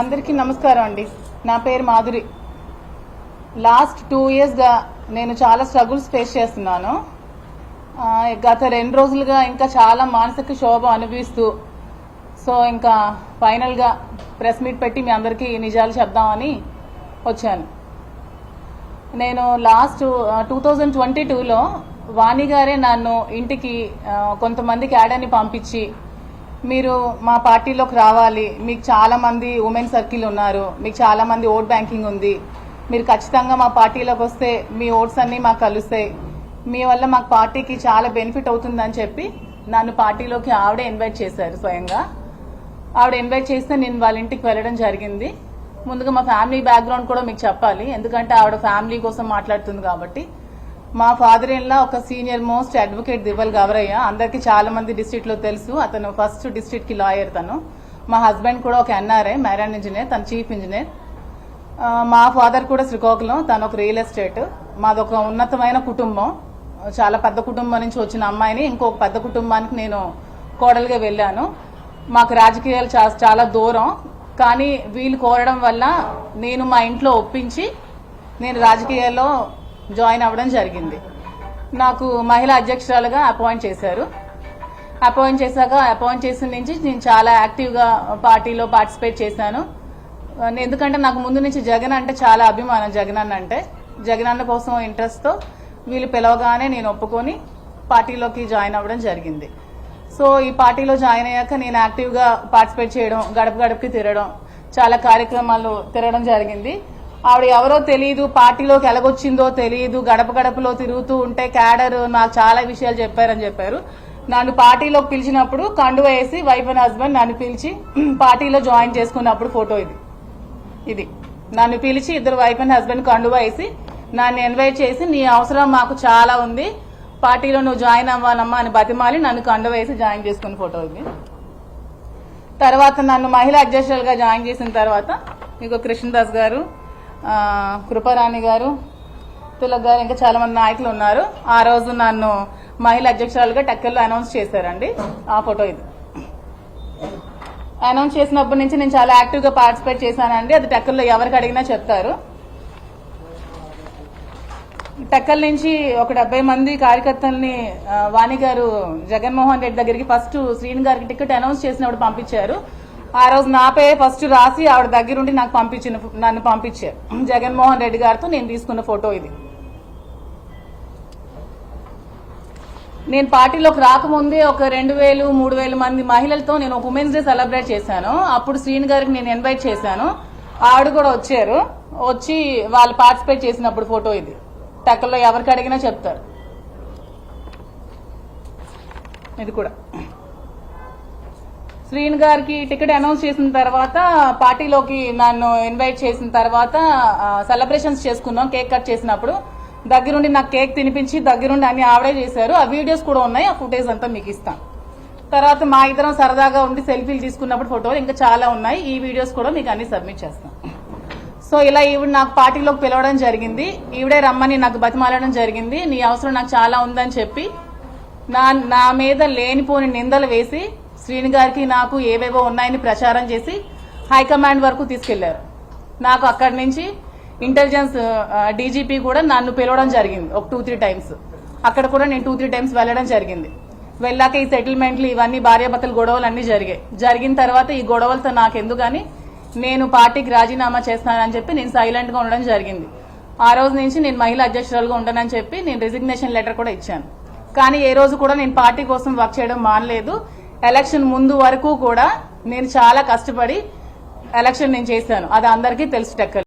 అందరికీ నమస్కారం అండి. నా పేరు మాధురి. లాస్ట్ టూ ఇయర్స్గా నేను చాలా స్ట్రగుల్స్ ఫేస్ చేస్తున్నాను. గత రెండు రోజులుగా ఇంకా చాలా మానసిక శోభ అనుభవిస్తూ సో ఇంకా ఫైనల్గా ప్రెస్ మీట్ పెట్టి మీ అందరికీ నిజాలు చెప్దామని వచ్చాను. నేను లాస్ట్ టూ థౌజండ్ ట్వంటీ టూలో వాణి గారే నన్ను ఇంటికి కొంతమందికి యాడని పంపించి మీరు మా పార్టీలోకి రావాలి. మీకు చాలా మంది ఉమెన్ సర్కిల్ ఉన్నారు. మీకు చాలా మంది ఓట్ బ్యాంకింగ్ ఉంది. మీరు ఖచ్చితంగా మా పార్టీలోకి వస్తే మీ ఓట్స్ అన్నీ మాకు కలుస్తాయి. మీ వల్ల మాకు పార్టీకి చాలా బెనిఫిట్ అవుతుందని చెప్పి నన్ను పార్టీలోకి ఆవిడే ఇన్వైట్ చేశారు స్వయంగా. ఆవిడ ఇన్వైట్ చేస్తే నేను వాళ్ళ ఇంటికి వెళ్ళడం జరిగింది. ముందుగా మా ఫ్యామిలీ బ్యాక్గ్రౌండ్ కూడా మీకు చెప్పాలి. ఎందుకంటే ఆవిడ ఫ్యామిలీ కోసం మాట్లాడుతుంది కాబట్టి. మా ఫాదర్ ఇన్లా ఒక సీనియర్ మోస్ట్ అడ్వకేట్ దివల్ గవరయ్య. అందరికి చాలా మంది డిస్ట్రిక్ట్లో తెలుసు. అతను ఫస్ట్ డిస్ట్రిక్ట్కి లాయర్ తను. మా హస్బెండ్ కూడా ఒక ఎన్ఆర్ఐ మ్యారాన్ ఇంజనీర్ తన చీఫ్ ఇంజనీర్ మా ఫాదర్ కూడా శ్రీకాకుళం తను ఒక రియల్ ఎస్టేట్ మాదొక ఉన్నతమైన కుటుంబం. చాలా పెద్ద కుటుంబం నుంచి వచ్చిన అమ్మాయిని ఇంకొక పెద్ద కుటుంబానికి నేను కోడలుగా వెళ్ళాను. మాకు రాజకీయాలు చాలా దూరం. కానీ వీళ్ళు కోరడం వల్ల నేను మా ఇంట్లో ఒప్పించి నేను రాజకీయాల్లో జాయిన్ అవ్వడం జరిగింది. నాకు మహిళా అధ్యక్షురాలుగా అపాయింట్ చేశారు. అపాయింట్ చేశాక అపాయింట్ చేసిన నుంచి నేను చాలా యాక్టివ్గా పార్టీలో పార్టిసిపేట్ చేశాను. ఎందుకంటే నాకు ముందు నుంచి జగన్ అంటే చాలా అభిమానం. జగన్ అన్న అంటే జగన్ అన్న కోసం ఇంట్రెస్ట్తో వీళ్ళు పిలవగానే నేను ఒప్పుకొని పార్టీలోకి జాయిన్ అవ్వడం జరిగింది. సో ఈ పార్టీలో జాయిన్ అయ్యాక నేను యాక్టివ్గా పార్టిసిపేట్ చేయడం గడప గడపకి తిరగడం చాలా కార్యక్రమాలు తిరగడం జరిగింది. ఆవిడ ఎవరో తెలియదు పార్టీలోకి ఎలాగొచ్చిందో తెలియదు గడప గడపలో తిరుగుతూ ఉంటే క్యాడర్ నాకు చాలా విషయాలు చెప్పారని చెప్పారు. నన్ను పార్టీలోకి పిలిచినప్పుడు కండువ వేసి వైఫ్ అండ్ హస్బెండ్ నన్ను పిలిచి పార్టీలో జాయిన్ చేసుకున్నప్పుడు ఫోటో ఇది. ఇది. నన్ను పిలిచి ఇద్దరు వైఫ్ అండ్ హస్బెండ్ కండువా వేసి నన్ను ఇన్వైట్ చేసి నీ అవసరం మాకు చాలా ఉంది. పార్టీలో నువ్వు జాయిన్ అవ్వాలమ్మా అని బతిమాలి నన్ను కండువా వేసి జాయిన్ చేసుకున్న ఫోటో ఇది. తర్వాత నన్ను మహిళా అధ్యక్షులుగా జాయిన్ చేసిన తర్వాత ఇంకో కృష్ణదాస్ గారు కృపారాణి గారు తిలక్ గారు ఇంకా చాలా మంది నాయకులు ఉన్నారు. ఆ రోజు నన్ను మహిళా అధ్యక్షురాలుగా టక్కర్లో అనౌన్స్ చేశారండి. ఆ ఫోటో ఇది. అనౌన్స్ చేసినప్పటి నుంచి నేను చాలా యాక్టివ్గా పార్టిసిపేట్ చేశానండి. అది టక్కర్లో ఎవరికి అడిగినా చెప్తారు. టక్కల్ నుంచి ఒక డెబ్బై మంది కార్యకర్తల్ని వాణి గారు జగన్మోహన్ రెడ్డి దగ్గరికి ఫస్ట్ శ్రీని గారికి టికెట్ అనౌన్స్ చేసినప్పుడు పంపించారు. ఆ రోజు నా పేరు ఫస్ట్ రాసి ఆవిడ దగ్గరుండి నాకు పంపించిన నన్ను పంపించారు జగన్మోహన్ రెడ్డి గారితో నేను తీసుకున్న ఫోటో ఇది. నేను పార్టీలోకి రాకముందే ఒక రెండు వేలు మూడు వేల మంది మహిళలతో నేను ఒక ఉమెన్స్ డే సెలబ్రేట్ చేశాను. అప్పుడు శ్రీని గారికి నేను ఇన్వైట్ చేశాను. ఆవిడ కూడా వచ్చారు. వచ్చి వాళ్ళు పార్టిసిపేట్ చేసినప్పుడు ఫోటో ఇది. టక్కల్లో ఎవరికి అడిగినా చెప్తారు. ఇది కూడా. శ్రీను గారికి టికెట్ అనౌన్స్ చేసిన తర్వాత పార్టీలోకి నన్ను ఇన్వైట్ చేసిన తర్వాత సెలబ్రేషన్స్ చేసుకున్నాం కేక్ కట్ చేసినప్పుడు. దగ్గరుండి నాకు కేక్ తినిపించి దగ్గరుండి అన్ని ఆవిడే చేశారు. ఆ వీడియోస్ కూడా ఉన్నాయి ఆ ఫుటేజ్ అంతా మీకు ఇస్తాను తర్వాత మా ఇద్దరం సరదాగా ఉండి సెల్ఫీలు తీసుకున్నప్పుడు ఫోటోలు ఇంకా చాలా ఉన్నాయి. ఈ వీడియోస్ కూడా మీకు అన్ని సబ్మిట్ చేస్తాం. సో ఇలా ఈవిడ నాకు పార్టీలోకి పిలవడం జరిగింది. ఈవిడే రమ్మని నాకు బతిమాలడం జరిగింది. నీ అవసరం నాకు చాలా ఉందని చెప్పి నా నా మీద లేనిపోని నిందలు వేసి శ్రీని గారికి నాకు ఏవేవో ఉన్నాయని ప్రచారం చేసి హైకమాండ్ వరకు తీసుకెళ్ళారు. నాకు అక్కడి నుంచి ఇంటెలిజెన్స్ డీజీపీ కూడా నన్ను పిలవడం జరిగింది. ఒక టూ త్రీ టైమ్స్. అక్కడ కూడా నేను టూ త్రీ టైమ్స్ వెళ్ళడం జరిగింది. వెళ్ళాక ఈ సెటిల్మెంట్లు ఇవన్నీ భార్యాభర్తలు గొడవలు అన్ని జరిగాయి. జరిగిన తర్వాత ఈ గొడవలతో నాకెందుకు కానీ నేను పార్టీకి రాజీనామా చేస్తానని చెప్పి నేను సైలెంట్గా ఉండడం జరిగింది. ఆ రోజు నుంచి నేను మహిళా అధ్యక్షురాలుగా ఉండనని చెప్పి నేను రిజిగ్నేషన్ లెటర్ కూడా ఇచ్చాను. కానీ ఏ రోజు కూడా నేను పార్టీ కోసం వర్క్ చేయడం మానలేదు. ఎలక్షన్ ముందు వరకు కూడా నేను చాలా కష్టపడి ఎలక్షన్ నేను చేశాను. అది అందరికీ తెలుసు టెక్కలు